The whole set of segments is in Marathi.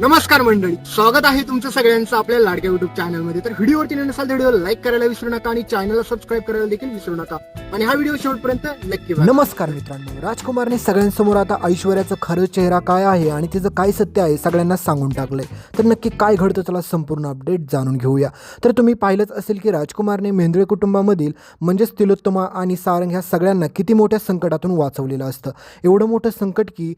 नमस्कार मंडळी स्वागत आहे तुमचं सगळ्यांचं आपल्या लाडक्या युट्यूब चॅनलमध्ये तर व्हिडिओवरती नसाल तर व्हिडिओ लाईक करायला विसरू नका आणि चॅनलला सबस्क्राईब करायला देखील विसरू नका. आणि हा व्हिडिओ शेवटपर्यंत नक्की बघा. नमस्कार मित्रांनो राजकुमारने सगळ्यांसमोर आता ऐश्वर्याचं खरं चेहरा काय आहे आणि तिचं काय सत्य आहे सगळ्यांना सांगून टाकलंय. तर नक्की काय घडतं चला संपूर्ण अपडेट जाणून घेऊया. तर तुम्ही पाहिलंच असेल की राजकुमारने मेंद्रे कुटुंबामधील म्हणजेच तिलोत्तमा आणि सारंग ह्या सगळ्यांना किती मोठ्या संकटातून वाचवलेलं असतं. एवढं मोठं संकट की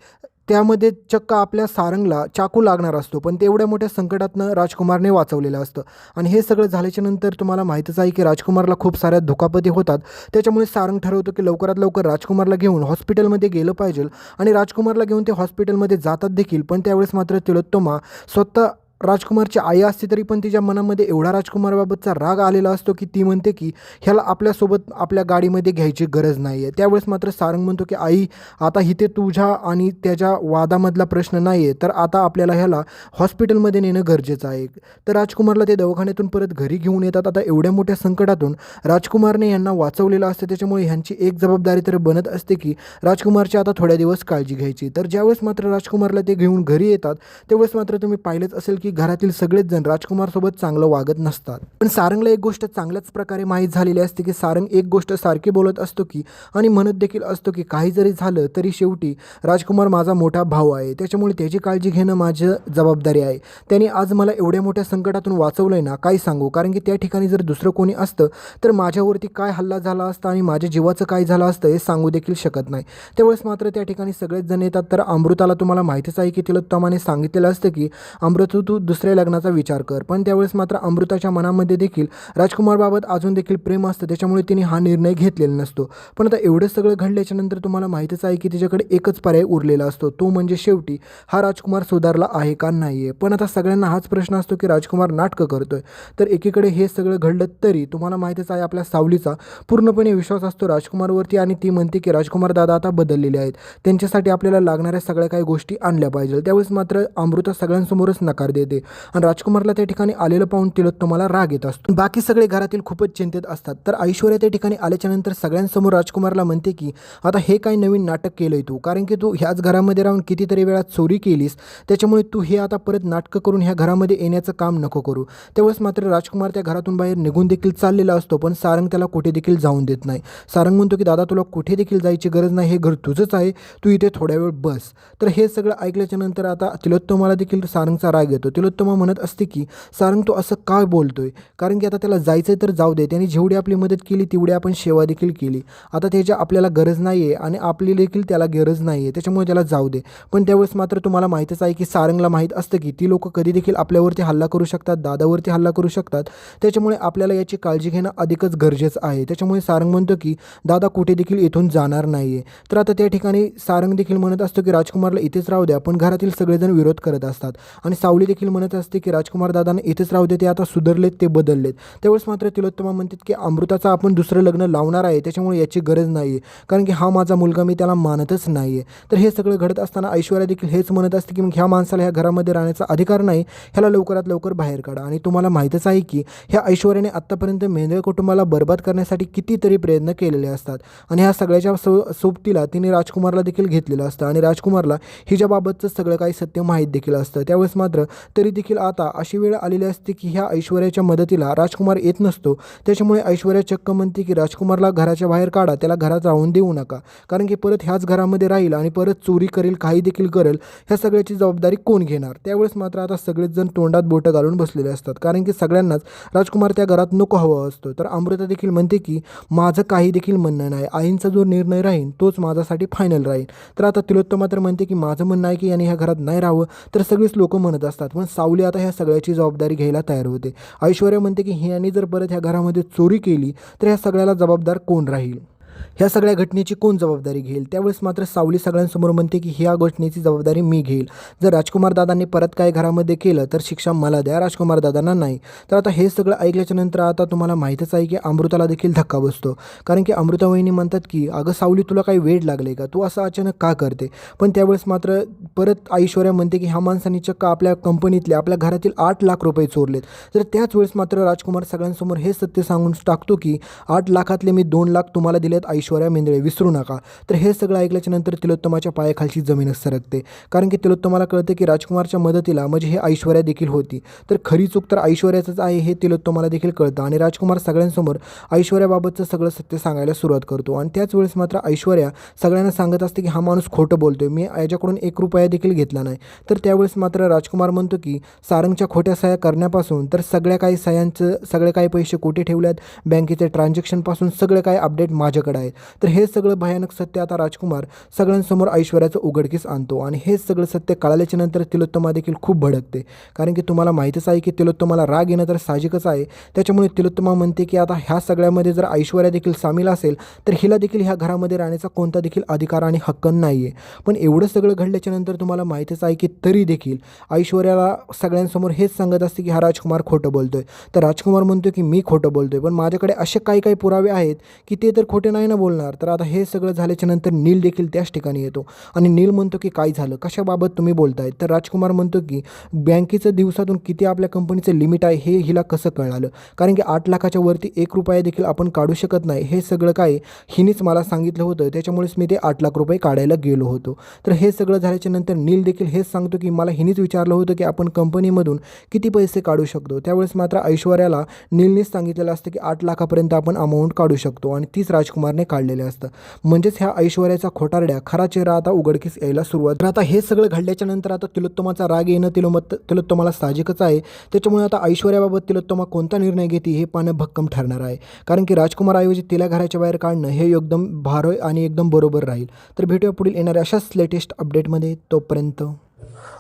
त्यामध्ये चक्क आपल्या सारंगला चाकू लागणार असतो पण तेवढ्या मोठ्या संकटातनं राजकुमारने वाचवलेलं असतं. आणि हे सगळं झाल्याच्यानंतर तुम्हाला माहीतच आहे की राजकुमारला खूप साऱ्या धोकापती होतात. त्याच्यामुळे सारंग ठरवतो की लवकरात लवकर राजकुमारला घेऊन हॉस्पिटलमध्ये गेलं पाहिजे. आणि राजकुमारला घेऊन ते हॉस्पिटलमध्ये जातात देखील पण त्यावेळेस मात्र तिलोत्तमा स्वतः राजकुमारची आई असते तरी पण तिच्या मनामध्ये एवढा राजकुमारबाबतचा राग आलेला असतो की ती म्हणते की ह्याला आपल्यासोबत आपल्या गाडीमध्ये घ्यायची गरज नाही आहे त्यावेळेस मात्र सारंग म्हणतो की आई आता इथे तुझ्या आणि त्याच्या वादामधला प्रश्न नाही आहे तर आता आपल्याला ह्याला हॉस्पिटलमध्ये नेणं गरजेचं आहे. तर राजकुमारला ते दवाखान्यातून परत घरी घेऊन येतात. आता एवढ्या मोठ्या संकटातून राजकुमारने यांना वाचवलेलं असतं. त्याच्यामुळे ह्यांची एक जबाबदारी तर बनत असते की राजकुमारची आता थोड्या दिवस काळजी घ्यायची. तर ज्यावेळेस मात्र राजकुमारला ते घेऊन घरी येतात त्यावेळेस मात्र तुम्ही पाहिलंच असेल की घरातील सगळेच जण राजकुमारसोबत चांगलं वागत नसतात. पण सारंगला एक गोष्ट चांगल्याच प्रकारे माहीत झालेली असते की सारंग एक गोष्ट सारखी बोलत असतो की आणि म्हणत देखील असतो की काही जरी झालं तरी शेवटी राजकुमार माझा मोठा भाऊ आहे. त्याच्यामुळे त्याची काळजी घेणं माझं जबाबदारी आहे. त्याने आज मला एवढ्या मोठ्या संकटातून वाचवलं आहे ना काय सांगू? कारण की त्या ठिकाणी जर दुसरं कोणी असतं तर माझ्यावरती काय हल्ला झाला असता आणि माझ्या जीवाचं काय झालं असतं हे सांगू देखील शकत नाही. त्यावेळेस मात्र त्या ठिकाणी सगळेच जण येतात. तर अमृताला तुम्हाला माहितीच आहे की तिलोत्तमाने सांगितलेलं असतं की अमृत तू दुसऱ्या लग्नाचा विचार कर. पण त्यावेळेस मात्र अमृताच्या मनामध्ये देखील राजकुमारबाबत अजून देखील प्रेम असतं. त्याच्यामुळे तिने हा निर्णय घेतलेला नसतो. पण आता एवढं सगळं घडल्याच्या नंतर तुम्हाला माहितीच आहे की तिच्याकडे एकच पर्याय उरलेला असतो. तो म्हणजे शेवटी हा राजकुमार सुधारला आहे का नाही आहे पण आता सगळ्यांना हाच प्रश्न असतो की राजकुमार नाटकं करतोय. तर एकीकडे हे सगळं घडलं तरी तुम्हाला माहितीच आहे आपल्या सावलीचा पूर्णपणे विश्वास असतो राजकुमारवरती आणि ती म्हणते की राजकुमार दादा आता बदललेले आहेत. त्यांच्यासाठी आपल्याला लागणाऱ्या सगळ्या काही गोष्टी आणल्या पाहिजे त्यावेळेस मात्र अमृता सगळ्यांसमोरच नकार देत आणि राजकुमारला त्या ठिकाणी आलेलं पाहून तिलोत्तमाला राग येत असतो. बाकी सगळे घरातील खूपच चिंतेत असतात. तर ऐश्वर्या त्या ठिकाणी आल्याच्यानंतर सगळ्यांसमोर राजकुमारला म्हणते की आता हे काय नवीन नाटक केलंय तू? कारण की तू ह्याच घरामध्ये राहून कितीतरी वेळा चोरी केलीस. त्याच्यामुळे तू हे आता परत नाटकं करून ह्या घरामध्ये येण्याचं काम नको करू. त्यावेळेस मात्र राजकुमार त्या घरातून बाहेर निघून देखील चाललेला असतो पण सारंग त्याला कुठे देखील जाऊन देत नाही. सारंग म्हणतो की दादा तुला कुठे देखील जायची गरज नाही. हे घर तुझंच आहे. तू इथे थोड्या वेळ बस. तर हे सगळं ऐकल्याच्या नंतर आता तिलोत्तमाला देखील सारंगचा राग येतो. तिलोत्तमा म्हणत असते की सारंग तो असं का बोलतोय? कारण की आता त्याला जायचं तर जाऊ दे. त्याने जेवढी आपली मदत केली तेवढी आपण सेवा देखील केली. आता त्याच्या आपल्याला गरज नाही आहे आणि आपली देखील त्याला गरज नाही आहे त्याच्यामुळे त्याला जाऊ दे. पण त्यावेळेस मात्र तुम्हाला माहीतच आहे की सारंगला माहीत असतं की ती लोक कधी देखील आपल्यावरती हल्ला करू शकतात दादावरती हल्ला करू शकतात. त्याच्यामुळे आपल्याला याची काळजी घेणं अधिकच गरजेचं आहे. त्याच्यामुळे सारंग म्हणतो की दादा कुठे देखील इथून जाणार नाही आहे तर आता त्या ठिकाणी सारंग देखील म्हणत असतो की राजकुमारला इथेच राहू द्या. पण घरातील सगळेजण विरोध करत असतात. आणि सावली देखील देखील म्हणत असते की राजकुमार दादांना इथेच राहू दे ते आता सुधारलेत ते बदललेत. त्यावेळेस मात्र तिलोत्तमा म्हणतात की अमृताचं आपण दुसरं लग्न लावणार आहे त्याच्यामुळे याची गरज नाही आहे कारण की हा माझा मुलगा मी त्याला मानतच नाही आहे तर हे सगळं घडत असताना ऐश्वर्या देखील हेच म्हणत असते की मग ह्या माणसाला ह्या घरामध्ये राहण्याचा अधिकार नाही ह्याला लवकरात लवकर बाहेर काढा. आणि तुम्हाला माहीतच आहे की ह्या ऐश्वर्याने आत्तापर्यंत मेंदळ कुटुंबाला बर्बाद करण्यासाठी कितीतरी प्रयत्न केलेले असतात. आणि ह्या सगळ्याच्या सो सोबतीला तिने राजकुमारला देखील घेतलेलं असतं. आणि राजकुमारला हिच्याबाबतचं सगळं काही सत्य माहीत देखील असतं. त्यावेळेस मात्र तरी देखील आता अशी वेळ आलेली असते की ह्या ऐश्वर्याच्या मदतीला राजकुमार येत नसतो. त्याच्यामुळे ऐश्वर्या चक्क म्हणते की राजकुमारला घराच्या बाहेर काढा त्याला घरात राहून देऊ नका. कारण की परत ह्याच घरामध्ये राहील आणि परत चोरी करेल काही देखील करेल ह्या सगळ्याची जबाबदारी कोण घेणार? त्यावेळेस मात्र आता सगळेच जण तोंडात बोटं घालून बसलेले असतात. कारण की सगळ्यांनाच राजकुमार त्या घरात नको हवा असतो. तर अमृता देखील म्हणते की माझं काही देखील म्हणणं नाही. आईंचा जो निर्णय राहील तोच माझ्यासाठी फायनल राहील तर आता तिलोत्तमा तर म्हणते की माझं म्हणणं आहे की याने ह्या घरात नाही राहावं. तर सगळीच लोक म्हणत असतात. पण सावली आता ह्या सगळ्याची जबाबदारी घ्यायला तयार होते. ऐश्वर्या म्हणते की ह्याने जर परत ह्या घरामध्ये चोरी केली तर ह्या सगळ्याला जबाबदार कोण राहील? ह्या सगळ्या घटनेची कोण जबाबदारी घेईल? त्यावेळेस मात्र सावली सगळ्यांसमोर म्हणते की ह्या घटनेची जबाबदारी मी घेईल. जर राजकुमार दादांनी परत काय घरामध्ये केलं तर शिक्षा मला द्या राजकुमार दादांना नाही. तर आता हे सगळं ऐकल्याच्या नंतर आता तुम्हाला माहीतच आहे की अमृताला देखील धक्का बसतो. कारण की अमृता वहिनी म्हणतात की अगं सावली तुला काही वेळ लागले का? तू असं अचानक का करते? पण त्यावेळेस मात्र परत ऐश्वर्या म्हणते की ह्या माणसाने चक्क आपल्या कंपनीतले आपल्या घरातील आठ लाख रुपये चोरलेत. तर त्याच वेळेस मात्र राजकुमार सगळ्यांसमोर हे सत्य सांगून टाकतो की आठ लाखातले मी दोन लाख तुम्हाला दिलेत ऐश्वर्या मेंदळे विसरू नका. तर हे सगळं ऐकल्याच्या नंतर तिलोत्तमाच्या पायाखालची जमीनच सरकते. कारण की तिलोत्तमाला कळते की राजकुमारच्या मदतीला म्हणजे हे ऐश्वर्या देखील होती. तर खरी चूक तर ऐश्वर्याचंच आहे हे तिलोत्तमाला देखील कळतं. आणि राजकुमार सगळ्यांसमोर ऐश्वर्याबाबतचं सगळं सत्य सांगायला सुरुवात करतो. आणि त्याच वेळेस मात्र ऐश्वर्या सगळ्यांना सांगत असते की हा माणूस खोटं बोलतोय. मी याच्याकडून एक रुपया देखील घेतला नाही. तर त्यावेळेस मात्र राजकुमार म्हणतो की सारंगच्या खोट्या सह्या करण्यापासून तर सगळ्या काही सह्यांचं सगळे काही पैसे कुठे ठेवल्यात? बँकेचे ट्रान्झॅक्शनपासून सगळं काही अपडेट माझ्याकडे आहेत तर हे सगळं भयानक सत्य आता राजकुमार सगळ्यांसमोर ऐश्वर्याचं उघडकीस आणतो आणि हे सगळं सत्य कळाल्याच्या नंतर तिलोत्तमा देखील खूप भडकते. कारण की तुम्हाला माहीतच आहे की तिलोत्तमाला राग येणं तर साहजिकच आहे. त्याच्यामुळे तिलोत्तमा म्हणते की आता ह्या सगळ्यामध्ये जर ऐश्वर्या देखील सामील असेल तर हिला देखील ह्या घरामध्ये राहण्याचा कोणता देखील अधिकार आणि हक्क नाही आहे पण एवढं सगळं घडल्याच्या नंतर तुम्हाला माहीतच आहे की तरी देखील ऐश्वर्याला सगळ्यांसमोर हेच सांगत असते की हा राजकुमार खोटं बोलतोय. तर राजकुमार म्हणतो की मी खोटं बोलतोय. पण माझ्याकडे असे काही काही पुरावे आहेत की ते तर खोटे नाही ना बोलणार तर आता हे सगळं झाल्याच्यानंतर नील देखील त्याच ठिकाणी येतो. आणि नील म्हणतो की काय झालं? कशाबाबत तुम्ही बोलताय? तर राजकुमार म्हणतो की बँकेचं दिवसातून किती आपल्या कंपनीचं लिमिट आहे हे हिला कसं कळालं? कारण की आठ लाखाच्या वरती एक रुपया देखील आपण काढू शकत नाही. हे सगळं काय? हिनेच मला सांगितलं होतं. त्याच्यामुळेच मी ते आठ लाख रुपये काढायला गेलो होतो. तर हे सगळं झाल्याच्यानंतर नील देखील हेच सांगतो की मला हिनेच विचारलं होतं की आपण कंपनीमधून किती पैसे काढू शकतो? त्यावेळेस मात्र ऐश्वर्याला नीलनेच सांगितलेलं असतं की आठ लाखापर्यंत आपण अमाऊंट काढू शकतो. आणि तीच राजकुमारने काढलेले असतं. म्हणजेच ह्या ऐश्वर्याचा खोटारड्या खरा चेहरा आता उघडकीस यायला सुरुवात तर आता हे सगळं घडल्याच्या नंतर आता तिलोत्तमाचा राग येणं तिलोमत तिलोत्तमाला साहजिकच आहे. त्याच्यामुळे आता ऐश्वर्याबाबत तिलोत्तमा कोणता निर्णय घेते हे पाहणं भक्कम ठरणार आहे. कारण की राजकुमारऐवजी तिला घराच्या बाहेर काढणं हे एकदम भारोय आणि एकदम बरोबर राहील. तर भेटूया पुढील येणाऱ्या अशाच लेटेस्ट अपडेटमध्ये तोपर्यंत.